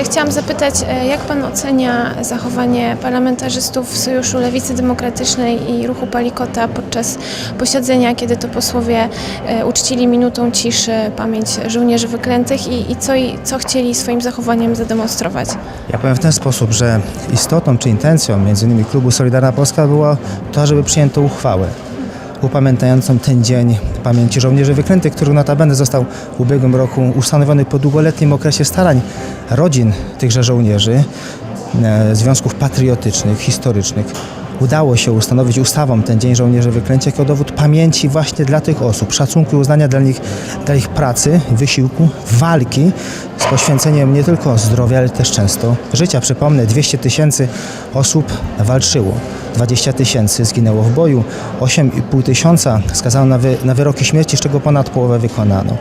chciałam zapytać, e, jak pan ocenia zachowanie parlamentarzystów Sojuszu Lewicy Demokratycznej i Ruchu Palikota podczas posiedzenia, kiedy to posłowie e, uczcili minutą ciszy pamięć żołnierzy wyklętych i, i co, co chcieli swoim zachowaniem zademonstrować? Ja powiem w ten sposób, że istotą czy intencją między innymi klubu Solidarna Polska było to, żeby przyjęto uchwałę upamiętniającą ten dzień pamięci żołnierzy wyklętych, który notabene został w ubiegłym roku ustanowiony po długoletnim okresie starań rodzin tychże żołnierzy, e, związków patriotycznych, historycznych. Udało się ustanowić ustawą ten Dzień Żołnierzy Wyklętych jako dowód pamięci właśnie dla tych osób, szacunku i uznania dla nich, dla ich pracy, wysiłku, walki z poświęceniem nie tylko zdrowia, ale też często życia. Przypomnę, 200 tysięcy osób walczyło, 20 tysięcy zginęło w boju, 8,5 tysiąca skazano na, wy, na wyroki śmierci, z czego ponad połowę wykonano.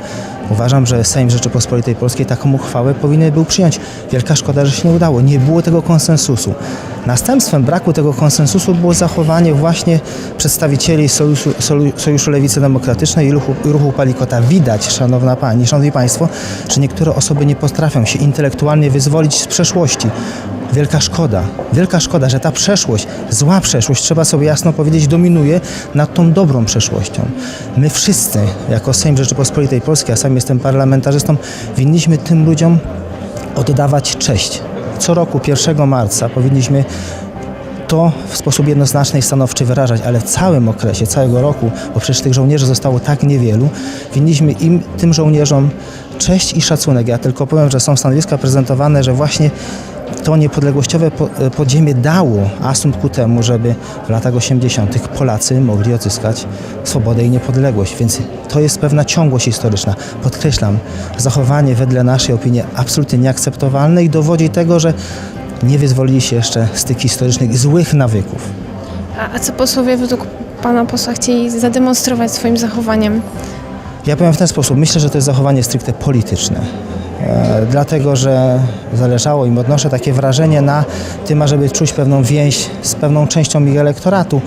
Uważam, że Sejm Rzeczypospolitej Polskiej taką uchwałę powinien był przyjąć. Wielka szkoda, że się nie udało. Nie było tego konsensusu. Następstwem braku tego konsensusu było zachowanie właśnie przedstawicieli Sojuszu, Sojuszu Lewicy Demokratycznej i ruchu, ruchu Palikota. Widać, szanowna pani, szanowni państwo, że niektóre osoby nie potrafią się intelektualnie wyzwolić z przeszłości. Wielka szkoda, wielka szkoda, że ta przeszłość, zła przeszłość, trzeba sobie jasno powiedzieć, dominuje nad tą dobrą przeszłością. My wszyscy, jako Sejm Rzeczypospolitej Polskiej, a sam jestem parlamentarzystą, winniśmy tym ludziom oddawać cześć. Co roku 1 marca powinniśmy to w sposób jednoznaczny i stanowczy wyrażać, ale w całym okresie, całego roku, bo przecież tych żołnierzy zostało tak niewielu, winniśmy im, tym żołnierzom cześć i szacunek. Ja tylko powiem, że są stanowiska prezentowane, że właśnie to niepodległościowe po- e, podziemie dało asumpt ku temu, żeby w latach 80. Polacy mogli odzyskać swobodę i niepodległość. Więc to jest pewna ciągłość historyczna. Podkreślam, zachowanie wedle naszej opinii absolutnie nieakceptowalne i dowodzi tego, że nie wyzwolili się jeszcze z tych historycznych złych nawyków. A, a co posłowie według pana posła chcieli zademonstrować swoim zachowaniem? Ja powiem w ten sposób. Myślę, że to jest zachowanie stricte polityczne. E, dlatego, że zależało im, odnoszę takie wrażenie na tym, ażeby czuć pewną więź z pewną częścią ich elektoratu.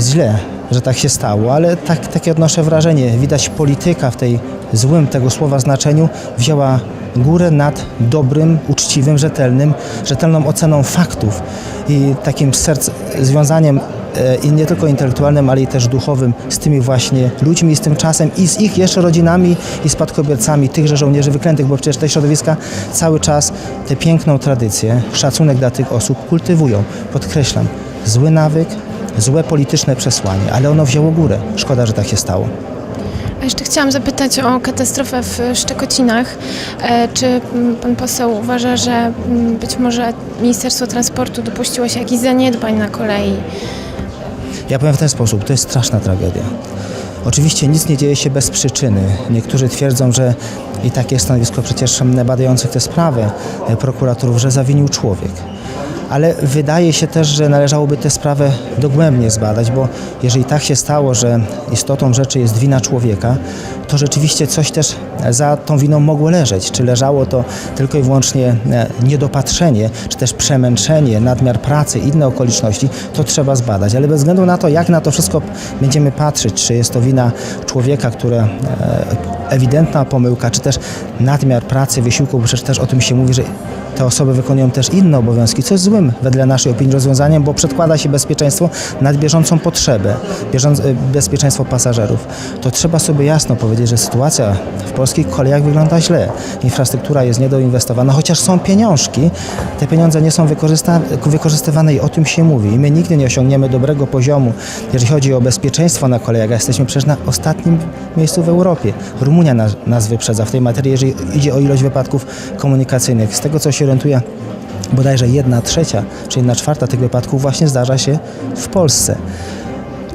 Źle, że tak się stało, ale tak, takie odnoszę wrażenie. Widać polityka w tej złym tego słowa znaczeniu wzięła górę nad dobrym, uczciwym, rzetelnym, rzetelną oceną faktów i takim serc, związaniem i nie tylko intelektualnym, ale i też duchowym z tymi właśnie ludźmi, z tym czasem i z ich jeszcze rodzinami i spadkobiercami tychże żołnierzy wyklętych, bo przecież te środowiska cały czas tę piękną tradycję, szacunek dla tych osób kultywują. Podkreślam, zły nawyk, złe polityczne przesłanie, ale ono wzięło górę. Szkoda, że tak się stało. A jeszcze chciałam zapytać o katastrofę w Szczekocinach. E, Czy mm, pan poseł uważa, że mm, być może Ministerstwo Transportu dopuściło się jakichś zaniedbań na kolei? Ja powiem w ten sposób, to jest straszna tragedia. Oczywiście nic nie dzieje się bez przyczyny. Niektórzy twierdzą, że i takie stanowisko przecież badających tę sprawę e, prokuratorów, że zawinił człowiek. Ale wydaje się też, że należałoby tę sprawę dogłębnie zbadać, bo jeżeli tak się stało, że istotą rzeczy jest wina człowieka, to rzeczywiście coś też za tą winą mogło leżeć. Czy leżało to tylko i wyłącznie e, niedopatrzenie, czy też przemęczenie, nadmiar pracy, inne okoliczności, to trzeba zbadać. Ale bez względu na to, jak na to wszystko będziemy patrzeć, czy jest to wina człowieka, które e, ewidentna pomyłka, czy też nadmiar pracy, wysiłku, bo przecież też o tym się mówi, że te osoby wykonują też inne obowiązki, co jest złym wedle naszej opinii rozwiązaniem, bo przedkłada się bezpieczeństwo nad bieżącą potrzebę, bieżąc, e, bezpieczeństwo pasażerów. To trzeba sobie jasno powiedzieć, że sytuacja w polskich kolejach wygląda źle. Infrastruktura jest niedoinwestowana, chociaż są pieniążki, te pieniądze nie są wykorzystywane i o tym się mówi. I my nigdy nie osiągniemy dobrego poziomu, jeżeli chodzi o bezpieczeństwo na kolejach, jesteśmy przecież na ostatnim miejscu w Europie. Rumunia nas, nas wyprzedza w tej materii, jeżeli idzie o ilość wypadków komunikacyjnych. Z tego co się orientuję, bodajże jedna trzecia czy jedna czwarta tych wypadków właśnie zdarza się w Polsce.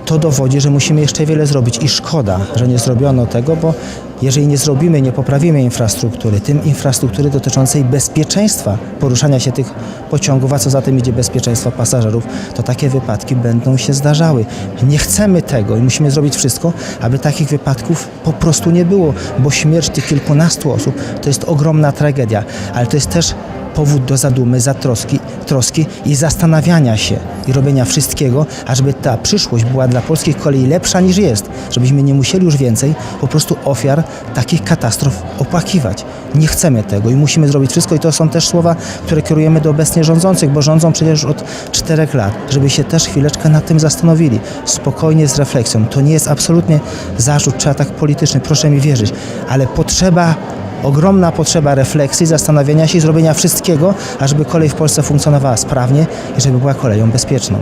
To dowodzi, że musimy jeszcze wiele zrobić i szkoda, że nie zrobiono tego, bo jeżeli nie zrobimy, nie poprawimy infrastruktury, tym infrastruktury dotyczącej bezpieczeństwa poruszania się tych pociągów, a co za tym idzie bezpieczeństwa pasażerów, to takie wypadki będą się zdarzały. Nie chcemy tego i musimy zrobić wszystko, aby takich wypadków po prostu nie było, bo śmierć tych kilkunastu osób to jest ogromna tragedia, ale to jest też powód do zadumy, zatroski troski i zastanawiania się i robienia wszystkiego, ażeby ta przyszłość była dla polskich kolei lepsza niż jest, żebyśmy nie musieli już więcej po prostu ofiar takich katastrof opłakiwać. Nie chcemy tego i musimy zrobić wszystko i to są też słowa, które kierujemy do obecnie rządzących, bo rządzą przecież od czterech lat, żeby się też chwileczkę nad tym zastanowili. Spokojnie, z refleksją. To nie jest absolutnie zarzut czy atak polityczny, proszę mi wierzyć, ale potrzeba ogromna potrzeba refleksji, zastanowienia się i zrobienia wszystkiego, ażeby kolej w Polsce funkcjonowała sprawnie i żeby była koleją bezpieczną.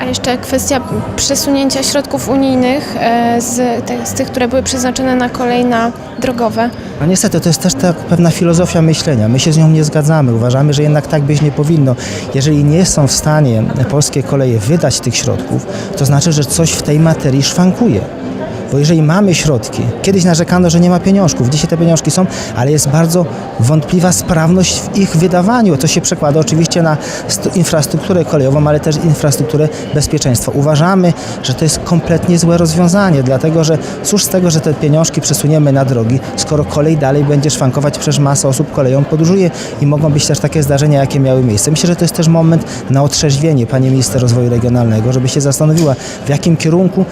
A jeszcze kwestia przesunięcia środków unijnych e, z, te, z tych, które były przeznaczone na kolej na drogowe. No niestety, to jest też tak pewna filozofia myślenia. My się z nią nie zgadzamy. Uważamy, że jednak tak być nie powinno. Jeżeli nie są w stanie polskie koleje wydać tych środków, to znaczy, że coś w tej materii szwankuje. Bo jeżeli mamy środki, kiedyś narzekano, że nie ma pieniążków, dzisiaj te pieniążki są, ale jest bardzo wątpliwa sprawność w ich wydawaniu. To się przekłada oczywiście na infrastrukturę kolejową, ale też infrastrukturę bezpieczeństwa. Uważamy, że to jest kompletnie złe rozwiązanie, dlatego że cóż z tego, że te pieniążki przesuniemy na drogi, skoro kolej dalej będzie szwankować, przecież masa osób koleją podróżuje i mogą być też takie zdarzenia, jakie miały miejsce. Myślę, że to jest też moment na otrzeźwienie Pani Minister Rozwoju Regionalnego, żeby się zastanowiła, w jakim kierunku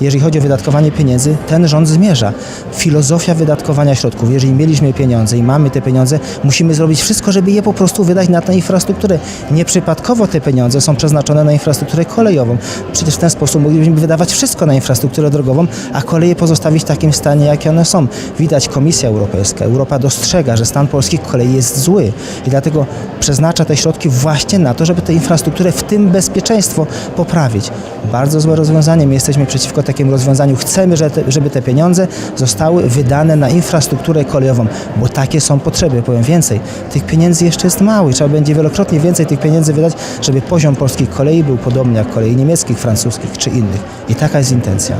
jeżeli chodzi o wydatkowanie pieniędzy, ten rząd zmierza. Filozofia wydatkowania środków. Jeżeli mieliśmy pieniądze i mamy te pieniądze, musimy zrobić wszystko, żeby je po prostu wydać na tę infrastrukturę. Nieprzypadkowo te pieniądze są przeznaczone na infrastrukturę kolejową. Przecież w ten sposób moglibyśmy wydawać wszystko na infrastrukturę drogową, a koleje pozostawić w takim stanie, jakie one są. Widać Komisja Europejska, Europa dostrzega, że stan polskich kolei jest zły i dlatego przeznacza te środki właśnie na to, żeby tę infrastrukturę, w tym bezpieczeństwo, poprawić. Bardzo złe rozwiązanie. My jesteśmy przeciwko takiemu rozwiązaniu. Chcemy, żeby te pieniądze zostały wydane na infrastrukturę kolejową, bo takie są potrzeby. Powiem więcej, tych pieniędzy jeszcze jest mało i trzeba będzie wielokrotnie więcej tych pieniędzy wydać, żeby poziom polskich kolei był podobny jak kolei niemieckich, francuskich czy innych. I taka jest intencja.